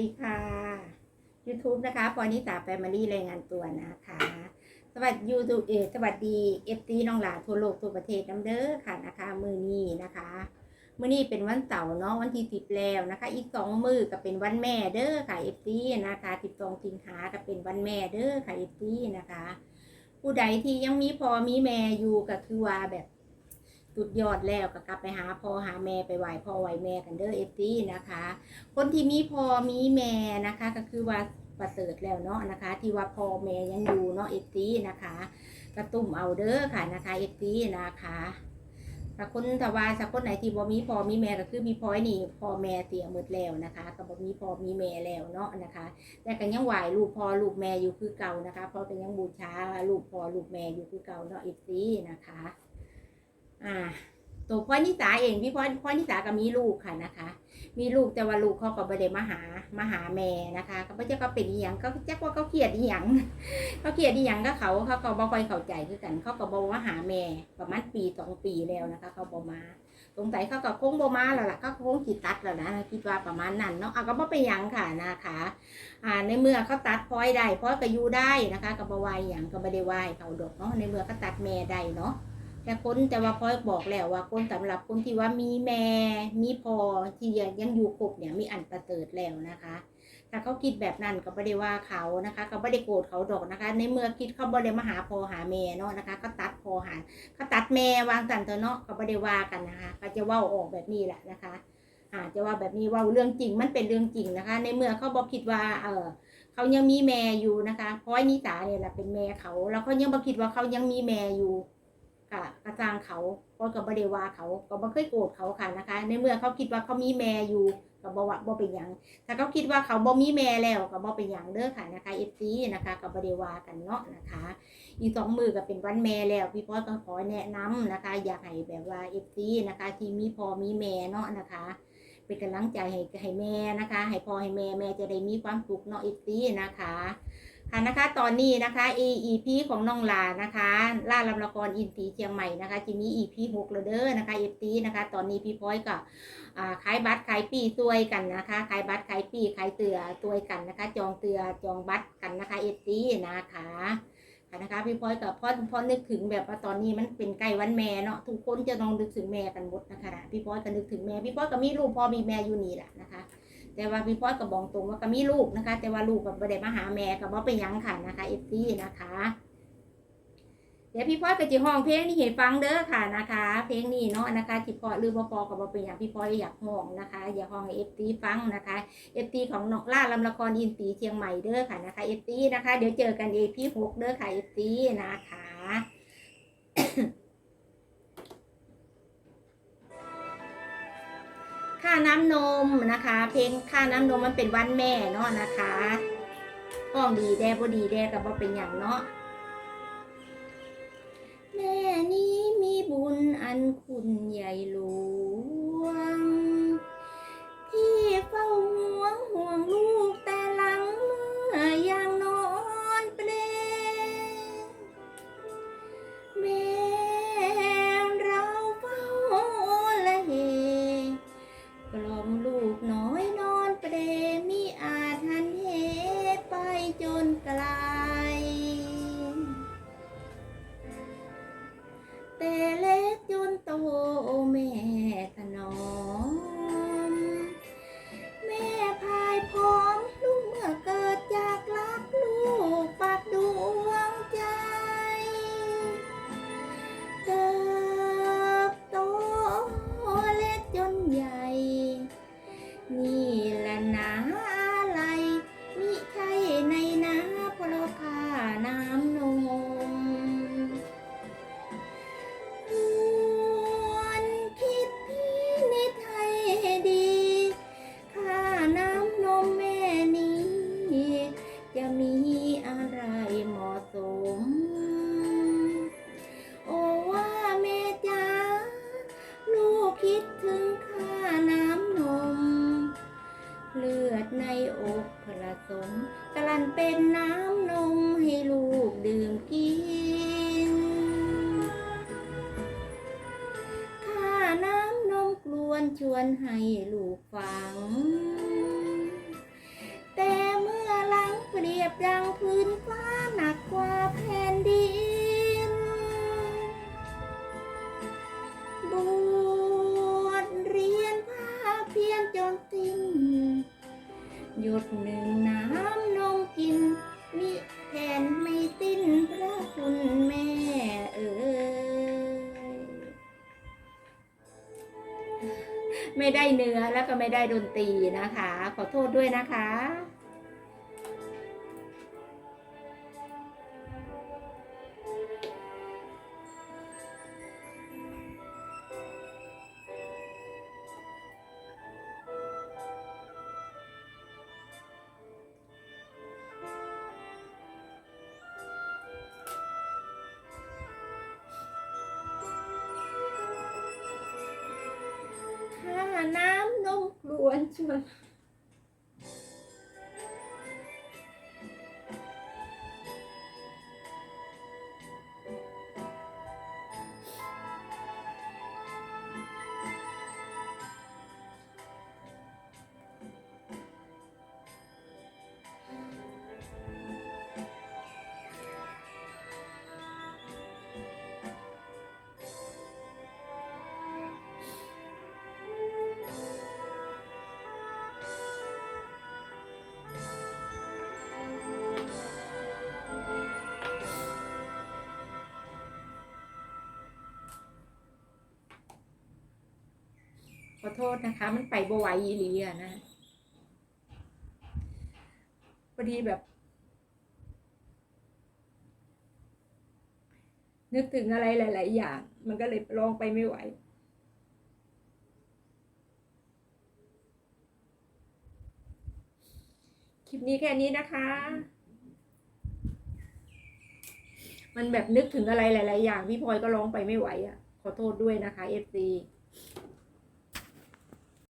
ดีค่ะ YouTube นะคะพอนิตาแฟมิลี่รายงานตัวนะคะ สวัสดียูทูบเอสวัสดีเอฟซีน้องหลาทั่วโลกทั่วประเทศน้ำเด้อค่ะนะคะ มือนี้นะคะมือนี้เป็นวันเสาร์เนาะวันที่สิบแล้วนะคะ อีกสองมือก็เป็นวันแม่เด้อค่ะเอฟซีนะคะสิบสองสิงหาก็เป็นวันแม่เด้อค่ะเอฟซีนะคะ ผู้ใดที่ยังมีพอมีแม่อยู่ก็คือว่าแบบ สุดยอดแล้วก็กลับไปหาพ่อหาแม่ไปไหว้พ่อไหว้แม่กันเด้อเอฟซีนะคะ คนที่มีพ่อมีแม่นะคะ ก็คือว่าประเสริฐแล้วเนาะนะคะ ที่ว่าพ่อแม่ยังอยู่เนาะเอฟซีนะคะ กระตุ้มเอาเด้อค่ะนะคะเอฟซีนะคะถ้าคนถ้าว่าสักคนไหนที่บ่มีพ่อมีแม่ก็คือมีพ่อนี่พ่อแม่เสียหมดแล้วนะคะก็บ่มีพ่อมีแม่แล้วเนาะนะคะ แต่ก็ยังไหวลูกพ่อลูกแม่อยู่คือเก่านะคะเพราะก็ยังบูชาลูกพ่อลูกแม่อยู่คือเก่าเนาะเอฟซีนะคะ อ่าตัวพ่อนิสาเองพี่พ่อพ่อนิสาก็มีลูกค่ะนะคะ มีลูกแต่ว่าลูกเขาก็ไม่ได้มาหามาหาแม่นะคะก็ไม่ใช่เขาเป็นอีหยังเขาจักว่าเขาเครียดอีหยังเขาเครียดอีหยังก็เขาเขาก็บ่ค่อยเข้าใจคือกัน เขาก็บอกว่าหาแม่ประมาณปีสองปีแล้วนะคะ เขาบอมาสงสัยเขาก็คงบอมาแล้วล่ะเขาคงจิตตัดแล้วนะคิดว่าประมาณนั้นเนาะเอาก็บ่เป็นหยังค่ะนะคะอ่าในเมื่อเขาตัดพลอยได้พลอยก็อยู่ได้นะคะก็บ่วายหยังก็ไม่ได้วายเขาดอกเนาะในเมื่อเขาตัดแม่ได้เนาะ แต่คนแต่ว่าพ่อบอกแล้วว่าคนสำหรับคนที่ว่ามีแม่มีพ่อที่ยังยังอยู่ครบเนี่ยมีอันประเสริฐแล้วนะคะ ถ้าเขาคิดแบบนั้นก็ไม่ได้ว่าเขานะคะ ก็ไม่ได้โกรธเขาดอกนะคะ ในเมื่อคิดเขาบ่ได้มาหาพ่อหาแม่เนาะนะคะ ก็ตัดพ่อหาก็ตัดแม่วางสันเถอะเนาะก็ไม่ได้ว่ากันนะคะ ก็จะว่าออกแบบนี้แหละนะคะอาจะว่าแบบนี้ว่าเรื่องจริงมันเป็นเรื่องจริงนะคะ ในเมื่อเขาบอกคิดว่า เออเขายังมีแม่อยู่นะคะเพราะไอ้นิสาเนี่ยแหละเป็นแม่เขา แล้วเขายังบอกคิดว่าเขายังมีแม่อยู่ กะกระจางเขาก็กับบเดวาเขาก็บ่เคยโกรธเขาค่ะนะคะ ในเมื่อเขาคิดว่าเขามีแม่อยู่ก็บ่ว่าบ่เป็นหยังถ้าเขาคิดว่าเขาบ่มีแม่แล้วก็บ่เป็นหยังเด้อค่ะนะคะ FC นะคะก็บ่ได้ว่ากันเนาะนะคะ อีกสองมือก็เป็นวันแม่แล้วพี่พ่อก็ขอแนะนำนะคะ อยากให้แบบว่า FC นะคะที่มีพ่อมีแม่เนาะนะคะเป็นกำลังใจให้ให้แม่นะคะ ให้พ่อให้แม่แม่จะได้มีความสุขเนาะ FC นะคะ ค่ะนะคะ ตอนนี้นะคะ EP ของน้องลานะคะ ล่าลำละครอินทีเชียงใหม่นะคะจะมี EP หกแล้วเด้อนะคะ FT นะคะ ตอนนี้พี่พ้อยก็ขายบัตรขายปีซวยกันนะคะขายบัตรขายปีขายเตือซวยกันนะคะ จองเตือจองบัตรกันนะคะ FT นะคะค่ะนะคะพี่พ้อยกับพ่อพ่อนึกถึงแบบว่าตอนนี้มันเป็นใกล้วันแม่เนาะทุกคนจะลองนึกถึงแม่กันหมดนะคะพี่พ้อยก็นึกถึงแม่พี่พ้อยก็มีลูกพ่อมีแม่อยู่นี่แหละนะคะ แต่ว่าพี่พ่อก็บอกตรงว่าก็มีลูกนะคะ แต่ว่าลูกก็ไม่ได้มาหาแม่ก็บ่เป็นยังค่ะนะคะเอฟซีนะคะ เดี๋ยวพี่พ่อก็จะห้องเพลงนี้ให้ฟังเด้อค่ะนะคะ เพลงนี้เนาะนะคะที่พ่อหรือบ่พอก็บ่เป็นหยังพี่พ่ออยากห้องนะคะ อยากห้องเอฟซีฟังนะคะเอฟซีของนกล่าลำละครอินตีเชียงใหม่เด้อค่ะนะคะเอฟซีนะคะ เดี๋ยวเจอกันเอพีหกเด้อค่ะเอฟซีนะคะาน้ำนมนะคะ เพลงค่าน้ำนมมันเป็นวันแม่เนาะนะคะห้องดีแด่บ่ดีแด่ก็บ่เป็นอย่างเนาะแม่นี้มีบุญอันคุณ ดในอกผสมกลั่นเป็นน้ำนมให้ลูกดื่มกินค่าน้ำนมกลวนชวนให้ลูกฟัง แต่เมื่อลังเปรียบดังพื้นฟ้าหนักกว่าแผ่นดินบวชเรียนภาเพียนจนสิ้น หยดหนึ่งน้ำนมกิน มิแทนไม่ติ้นพระคุณแม่เอ๋ยไม่ได้เนื้อแล้วก็ไม่ได้ดนตรีนะคะ ขอโทษด้วยนะคะ น้ำนมกลวนชวน โทษนะคะ มันไปบไหวอีหลีอะนะพอดีแบบ นึกถึงอะไรหลาย ๆ อย่าง มันก็เลยร้องไปไม่ไหวคลิปนี้แค่นี้นะคะ มันแบบนึกถึงอะไรหลาย ๆ อย่าง พี่พลอยก็ร้องไปไม่ไหวอะ่ะ ขอโทษด้วยนะคะ FC